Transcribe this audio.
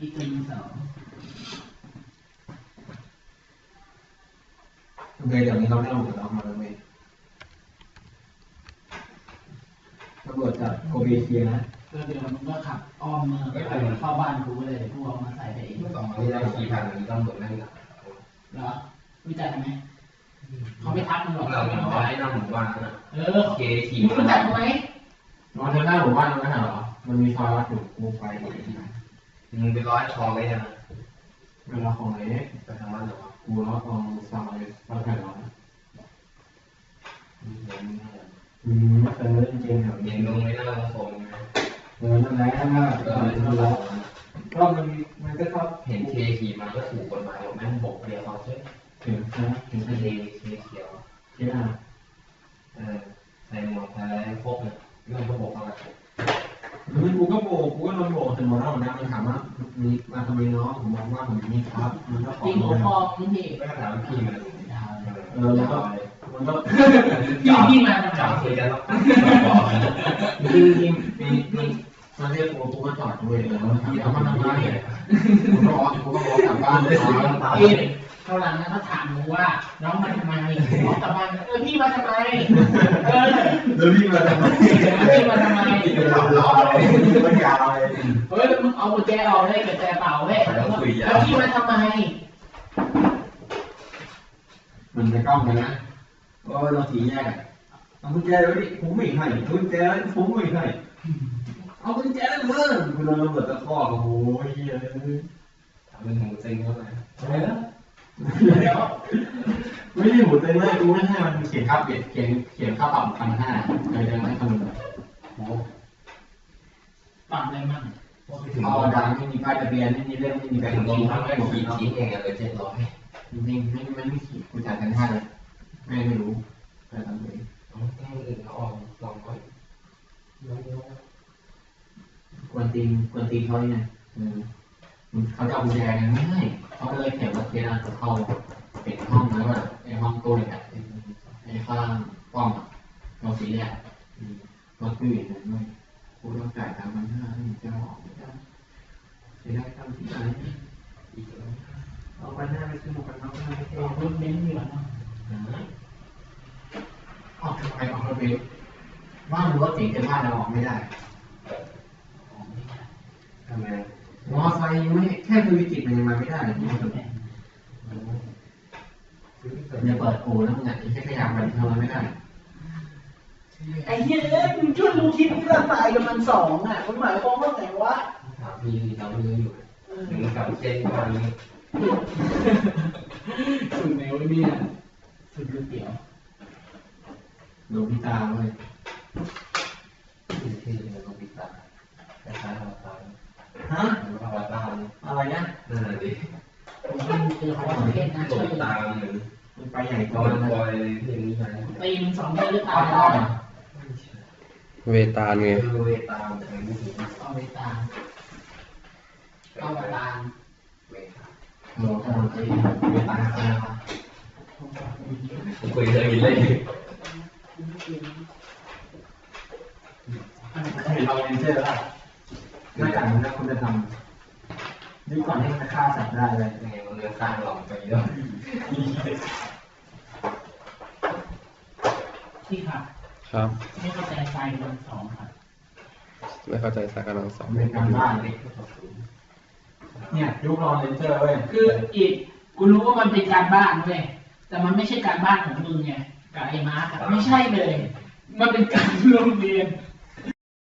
อีกตัวหนึ่งสองโอเคเดี๋ยวนี้เราไม่ต้องหมดเรามาแล้วเว้ยตำรวจจากโกเบเซียนะก็เดี๋ยวมันก็ขับอ้อมเมืองไปเข้าบ้านกูเลยพวกเอามาใส่ไปเองสองที่ได้สี่พันนี้ต้องหมดนั่นแหละเหรอรู้จักกันไหมเขาไม่ทักมึงหรอกเราเป็นร้อยนั่งหมู่บ้านนะเออเคขี่มึงรู้จักเขาไหมนอนทางหน้าหมู่บ้านนั่นเหรอมันมีซอยวัดอยู่กูไปที่ไหน มึงเป็นร้อยทองเลยนะเวลาของไหนไปทางบ้านหรอกูแล้วตองซอยซอยแผ่นร้อนอืมเออจริงๆแบบเห็นี้นลงไม่น่าลงโฟมนะเออนั่นแหละนั่นแหละเอก็อมันก็ก็มันมันก็ชอบเห็นเคขี่มาก็ถูกกฎหมายหมดแม่งบกเดียวเขาใช่ถึงนะถึงเคจะดีเคเขียวที่น่าเออใส่หมวกใส่อะไรพวกเนี่ยเรื่องก็บกเขา มันกูก็โบกกูก็โดนโบกแต่หมดแล้วนะมันถามว่ามีมาทำไมน้องผมบอกว่าผมมีครับ มันก็ขอจริงน้หัอวยพ่อมึงพี่ไม่ถามพี่มันดาวเลยเออแล้วก็มันก็พี่พี่มาทำไมจับคุยกันแล้วจริงจริงมีมีมันเรียกกูกูก็จอดด้วยแล้วมันถามว่ามันทำอะไรกูก็บอกกูก็บอกกลับบ้านเลยพี่เขาหลังนะเขาถามมึงว่า น้องมาทำไมน้องกลับบ้านเออพี่มาทำไมเออ แล้วพี่มาทำไมพี่มาทำไมเป็นหลอกหลอกเลยมันยาวเลยเฮ้ยมึงเอากุญแจออกเลยกุญแจเปล่าเว้ยแล้วพี่มาทำไม มันจะกล้องกันนะว่าเราสีแยกอะเอากุญแจแล้วดิผมไม่ให้กุญแจผมไม่ให้เอากุญแจแล้วเมื่อคุณโดนระเบิดตะข้อโอ้โหเฮียทำเป็นหมูเซ็งเข้าไปเออเดี๋ยว ไม่ได้หมุนเลยเลยกูไม่ให้มันเขียนค่าเปลี่ยนเขียนเขียนค่าปรับพันห้าเคยได้ไหมคำนึงโอ้ปรับอะไรมั่งเอาดังไม่มีป้ายทะเบียนไม่มีเรื่องไม่มีแต่แบบถึงนี้งทำให้ขี่ทิ้งเองเลยเจ็ดร้อยจริงไม่ไม่ไม่ขีดกูจ่ายพันห้าเลยแม่ไม่รู้แต่ทำเองเอาแก้อื่นเขาออกลองก่อนน้อยกวนตีนกวนตีนเขาเนี่ยเขาจะเอากุญแจกันไม่ให้เขาเลยเขียนว่าเคสอาจจะเข้าเป็นห้องแล้วก็ไอ้ ห้องตู้เนี่ยไอ้ข้างป้อมเราสีแยกรถตู้อย่างนั้นด้วยกูต้องจ่ายตามพันห้าที่จะออกไม่ได้จะได้ตั้งที่ไหนอีกแล้วเอาพันห้าไปซื้อหมวกกันน็อกให้ออกรถเบนซ์ดีกว่าเนาะออกทำไมออกรถเบลบ้านรถติดแต่บ้านเราออกไม่ได้ทำไมมอไซค์ยังไม่แค่คือวิกฤตมันยังมาไม่ได้เลย อย่าเปิดโอ้แล้วมึงอะแค่ขยับมันทำอะไรไม่ได้ไอ้เหี้ยเอ้ยมึงช่วยดูคลิปที่เราตายกับมันสองอะมันหมายความว่าไงวะถามพี่เราไม่รู้อยู่ถึงกับเช่นวันนี้สุดแนวเนี่ยสุดก๋วยเตี๋ยวหลวงพี่ตาเลยที่ที่เราต้องปิดตาคล้ายๆอวตารฮะหรือว่าอวตารอะไร นไปใหญ่ตโตอนนะบอยเพลงนี้มาตีมึงสองเดือนหรืออ้ตาอยนอ้อนเวตาลไงคือเวตามเพลงนี้เอาไปตามเอาไปตามเวตาหลวงพ่อตีไปตาตาคุยเลยเลยเคยเราเรียนเจอแล้วไม่ต่างกันนะคุณจะทำนี่ก่อนที่มันจะฆ่าสัตว์ได้เลยไงมันเรื่องสร้างหลอกไปเยอะ ที่ครับครับ ไม่เข้าใจไฟเดือนสองครับไม่เข้าใจสายกำลังสองเป็นการบ้านเลยเนี่ยยุครอเรนเจอร์เว้ยคืออีกกูรู้ว่ามันเป็นการบ้านเว้ยแต่มันไม่ใช่การบ้านของมึงไงกับไอ้มาร์คอะไม่ใช่เลย มันเป็นการโรงเรียน